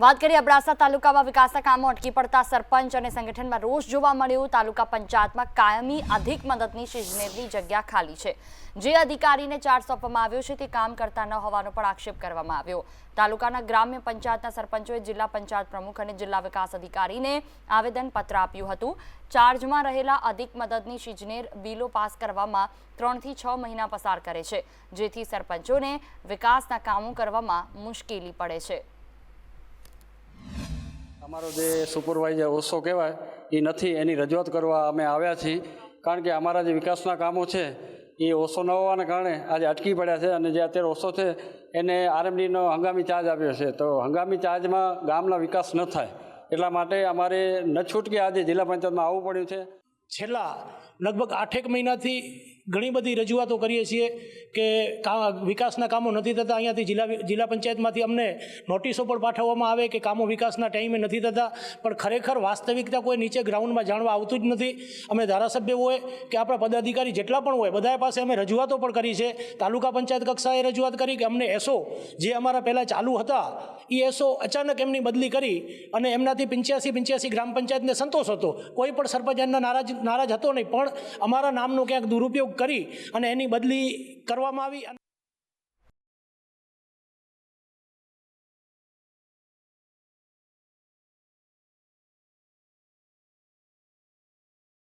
વાત કરીએ અબડાસા તાલુકામાં વિકાસના કામો અટકી પડતા સરપંચ અને સંગઠનમાં રોષ જોવા મળ્યો. તાલુકા પંચાયતમાં કાયમી અધિક મદદનીશ ઇજનેરની જગ્યા ખાલી છે. જે અધિકારીને ચાર્જ સોંપવામાં આવ્યો છે તે કામ કરતા ન હોવાનો પણ આક્ષેપ કરવામાં આવ્યો. તાલુકાના ગ્રામ્ય પંચાયતના સરપંચોએ જિલ્લા પંચાયત પ્રમુખ અને જિલ્લા વિકાસ અધિકારીને આવેદનપત્ર આપ્યું હતું. ચાર્જમાં રહેલા અધિક મદદનીશ ઇજનેર બિલો પાસ કરવામાં ત્રણથી છ મહિના પસાર કરે છે, જેથી સરપંચોને વિકાસના કામો કરવામાં મુશ્કેલી પડે છે. અમારો જે સુપરવાઇઝર ઓછો કહેવાય, એ નથી, એની રજૂઆત કરવા અમે આવ્યા છીએ. કારણ કે અમારા જે વિકાસના કામો છે, એ ઓછો ન હોવાના કારણે આજે અટકી પડ્યા છે અને જે અત્યારે ઓછો છે, એને આરએમડીનો હંગામી ચાર્જ આપ્યો છે. તો હંગામી ચાર્જમાં ગામના વિકાસ ન થાય. એટલા માટે અમારે ન છૂટકે આજે જિલ્લા પંચાયતમાં આવવું પડ્યું છે. છેલ્લા લગભગ આઠેક મહિનાથી ઘણી બધી રજૂઆતો કરીએ છીએ કે વિકાસના કામો નથી થતા. અહીંયાથી જિલ્લા જિલ્લા પંચાયતમાંથી અમને નોટિસો પણ પાઠવવામાં આવે કે કામો વિકાસના ટાઈમે નથી થતા. પણ ખરેખર વાસ્તવિકતા કોઈ નીચે ગ્રાઉન્ડમાં જાણવા આવતું જ નથી. અમે ધારાસભ્ય હોય કે આપણા પદાધિકારી જેટલા પણ હોય બધા પાસે અમે રજૂઆતો પણ કરી છે. તાલુકા પંચાયત કક્ષાએ રજૂઆત કરી કે અમને એસો જે અમારા પહેલાં ચાલુ હતા એ એસો અચાનક એમની બદલી કરી અને એમનાથી પંચ્યાસી પંચ્યાસી ગ્રામ પંચાયતને સંતોષ હતો. કોઈ પણ સરપંચ નારાજ નારાજ હતો નહીં. પણ અમારા નામનો ક્યાંક દુરુપયોગ કરી અને એની બદલી કરવામાં આવી